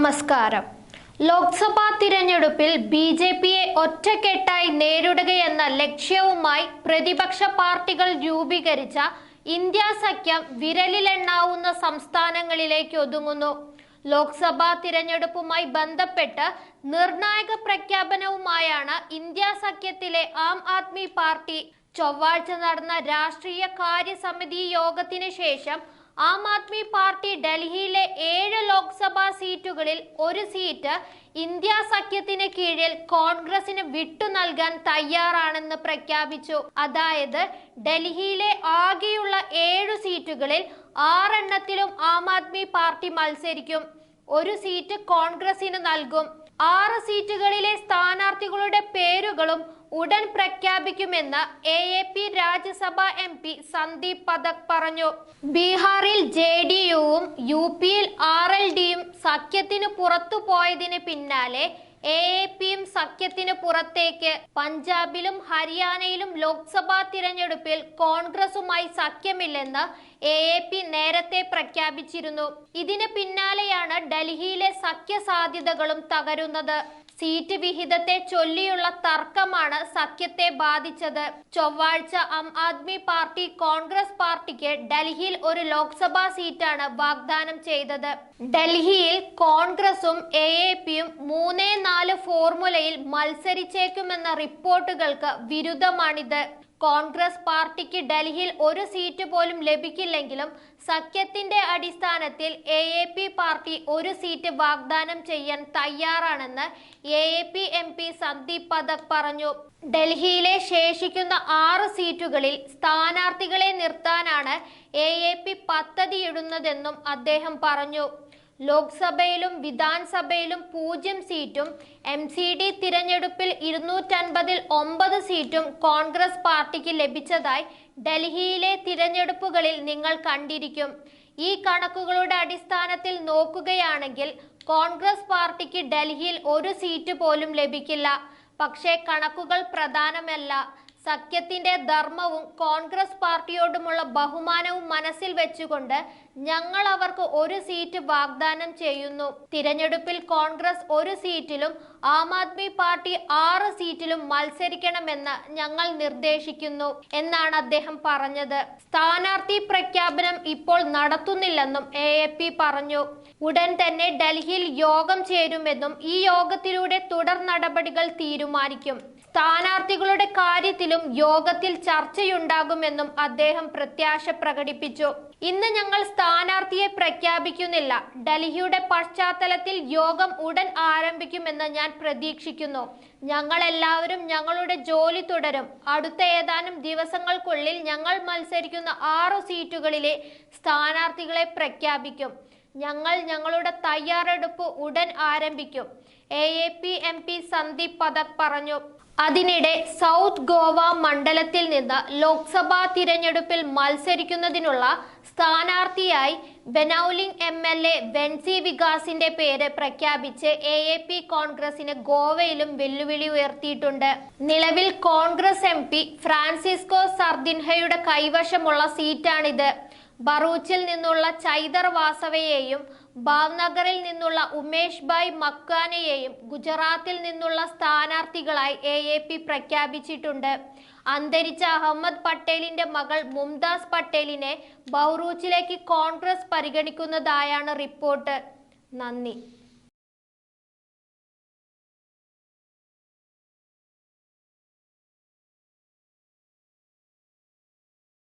നമസ്കാരം. ലോക്സഭാ തിരഞ്ഞെടുപ്പിൽ B J പിയെ ഒറ്റക്കെട്ടായി നേരിടുകയെന്ന ലക്ഷ്യവുമായി പ്രതിപക്ഷ പാർട്ടികൾ രൂപീകരിച്ച ഇന്ത്യ സഖ്യം വിരലിലെണ്ണാവുന്ന സംസ്ഥാനങ്ങളിലേക്ക് ഒതുങ്ങുന്നു. ലോക്സഭാ തിരഞ്ഞെടുപ്പുമായി ബന്ധപ്പെട്ട് നിർണായക പ്രഖ്യാപനവുമായാണ് ഇന്ത്യ സഖ്യത്തിലെ ആം ആദ്മി പാർട്ടി ചൊവ്വാഴ്ച നടന്ന രാഷ്ട്രീയ കാര്യസമിതി യോഗത്തിന് ശേഷം ആം ആദ്മി പാർട്ടി ഡൽഹിയിലെ ഏഴ് ലോക്സഭാ സീറ്റുകളിൽ ഒരു സീറ്റ് ഇന്ത്യ സഖ്യത്തിന് കീഴിൽ കോൺഗ്രസിന് വിട്ടു നൽകാൻ തയ്യാറാണെന്ന് പ്രഖ്യാപിച്ചു. അതായത് ഡൽഹിയിലെ ആകെയുള്ള ഏഴു സീറ്റുകളിൽ ആറെണ്ണത്തിലും ആം ആദ്മി പാർട്ടി മത്സരിക്കും. ഒരു സീറ്റ് കോൺഗ്രസിന് നൽകും. ആറ് സീറ്റുകളിലെ സ്ഥാനാർത്ഥികളുടെ പേരുകളും ഉടൻ പ്രഖ്യാപിക്കുമെന്ന് A A P Rajya Sabha M P Sandeep Pathak പറഞ്ഞു. ബീഹാറിൽ ജെ ഡി യുവും യു പിയിൽ ആർ എൽ ഡിയും സഖ്യത്തിന് പുറത്തു പോയതിന് പിന്നാലെ എ എ പിയും സഖ്യത്തിന് പുറത്തേക്ക്. പഞ്ചാബിലും ഹരിയാനയിലും ലോക്സഭാ തിരഞ്ഞെടുപ്പിൽ കോൺഗ്രസുമായി സഖ്യമില്ലെന്ന് എ എ പി നേരത്തെ പ്രഖ്യാപിച്ചിരുന്നു. ഇതിന് പിന്നാലെയാണ് ഡൽഹിയിലെ സഖ്യ സാധ്യതകളും തകരുന്നത്. സീറ്റ് വിഹിതത്തെ ചൊല്ലിയുള്ള തർക്കമാണ് സഖ്യത്തെ ബാധിച്ചത്. ചൊവ്വാഴ്ച ആം ആദ്മി പാർട്ടി കോൺഗ്രസ് പാർട്ടിക്ക് ഡൽഹിയിൽ ഒരു ലോക്സഭാ സീറ്റാണ് വാഗ്ദാനം ചെയ്തത്. ഡൽഹിയിൽ കോൺഗ്രസും എ എ പിയും മൂന്നേ നാല് ഫോർമുലയിൽ മത്സരിച്ചേക്കുമെന്ന റിപ്പോർട്ടുകൾക്ക് വിരുദ്ധമാണിത്. കോൺഗ്രസ് പാർട്ടിക്ക് ഡൽഹിയിൽ ഒരു സീറ്റ് പോലും ലഭിക്കില്ലെങ്കിലും സഖ്യത്തിന്റെ അടിസ്ഥാനത്തിൽ എ എ പി പാർട്ടി ഒരു സീറ്റ് വാഗ്ദാനം ചെയ്യാൻ തയ്യാറാണെന്ന് A A P M P Sandeep Pathak പറഞ്ഞു. ഡൽഹിയിലെ ശേഷിക്കുന്ന ആറ് സീറ്റുകളിൽ സ്ഥാനാർത്ഥികളെ നിർത്താനാണ് എ എ പി പദ്ധതിയിടുന്നതെന്നും അദ്ദേഹം പറഞ്ഞു. ലോക്സഭയിലും വിധാൻസഭയിലും പൂജ്യം സീറ്റും എം സി ഡി തിരഞ്ഞെടുപ്പിൽ ഇരുന്നൂറ്റൻപതിൽ ഒമ്പത് സീറ്റും കോൺഗ്രസ് പാർട്ടിക്ക് ലഭിച്ചതായി ഡൽഹിയിലെ തിരഞ്ഞെടുപ്പുകളിൽ നിങ്ങൾ കണ്ടിരിക്കും. ഈ കണക്കുകളുടെ അടിസ്ഥാനത്തിൽ നോക്കുകയാണെങ്കിൽ കോൺഗ്രസ് പാർട്ടിക്ക് ഡൽഹിയിൽ ഒരു സീറ്റ് പോലും ലഭിക്കില്ല. പക്ഷേ കണക്കുകൾ പ്രധാനമല്ല. സഖ്യത്തിന്റെ ധർമ്മവും കോൺഗ്രസ് പാർട്ടിയോടുമുള്ള ബഹുമാനവും മനസ്സിൽ വെച്ചുകൊണ്ട് ഞങ്ങൾ അവർക്ക് ഒരു സീറ്റ് വാഗ്ദാനം ചെയ്യുന്നു. തിരഞ്ഞെടുപ്പിൽ കോൺഗ്രസ് ഒരു സീറ്റിലും ആം ആദ്മി പാർട്ടി ആറ് സീറ്റിലും മത്സരിക്കണമെന്ന് ഞങ്ങൾ നിർദ്ദേശിക്കുന്നു എന്നാണ് അദ്ദേഹം പറഞ്ഞത്. സ്ഥാനാർത്ഥി പ്രഖ്യാപനം ഇപ്പോൾ നടത്തുന്നില്ലെന്നും എ പറഞ്ഞു. ഉടൻ തന്നെ ഡൽഹിയിൽ യോഗം ചേരുമെന്നും ഈ യോഗത്തിലൂടെ തുടർ നടപടികൾ തീരുമാനിക്കും. സ്ഥാനാർത്ഥികളുടെ കാര്യത്തിലും യോഗത്തിൽ ചർച്ചയുണ്ടാകുമെന്നും അദ്ദേഹം പ്രത്യാശ പ്രകടിപ്പിച്ചു. ഇന്ന് ഞങ്ങൾ സ്ഥാനാർത്ഥിയെ പ്രഖ്യാപിക്കുന്നില്ല. ഡൽഹിയുടെ പശ്ചാത്തലത്തിൽ യോഗം ഉടൻ ആരംഭിക്കുമെന്ന് ഞാൻ പ്രതീക്ഷിക്കുന്നു. ഞങ്ങൾ എല്ലാവരും ഞങ്ങളുടെ ജോലി തുടരും. അടുത്ത ഏതാനും ദിവസങ്ങൾക്കുള്ളിൽ ഞങ്ങൾ മത്സരിക്കുന്ന ആറു സീറ്റുകളിലെ സ്ഥാനാർത്ഥികളെ പ്രഖ്യാപിക്കും. ഞങ്ങൾ ഞങ്ങളുടെ തയ്യാറെടുപ്പ് ഉടൻ ആരംഭിക്കും. A. A. P. M. P. Sandeep Pathak പറഞ്ഞു. അതിനിടെ സൗത്ത് ഗോവ മണ്ഡലത്തിൽ നിന്ന് ലോക്സഭാ തിരഞ്ഞെടുപ്പിൽ മത്സരിക്കുന്നതിനുള്ള സ്ഥാനാർത്ഥിയായി Benaulim M L A Venzy വികാസിന്റെ പേര് പ്രഖ്യാപിച്ച് എ എ പി കോൺഗ്രസിന് ഗോവയിലും വെല്ലുവിളി ഉയർത്തിയിട്ടുണ്ട്. നിലവിൽ കോൺഗ്രസ് എം പി ഫ്രാൻസിസ്കോ സർദിൻഹയുടെ കൈവശമുള്ള സീറ്റാണിത്. ബറൂച്ചിൽ നിന്നുള്ള ചൈതർ വാസവയെയും ഭാവ്നഗറിൽ നിന്നുള്ള ഉമേഷ് ഭായ് മക്കാനെയെയും ഗുജറാത്തിൽ നിന്നുള്ള സ്ഥാനാർത്ഥികളായി എ എ പി പ്രഖ്യാപിച്ചിട്ടുണ്ട്. അന്തരിച്ച അഹമ്മദ് പട്ടേലിന്റെ മകൾ മുംതാസ് പട്ടേലിനെ ബൗറൂച്ചിലേക്ക് കോൺഗ്രസ് പരിഗണിക്കുന്നതായാണ് റിപ്പോർട്ട്. നന്ദി.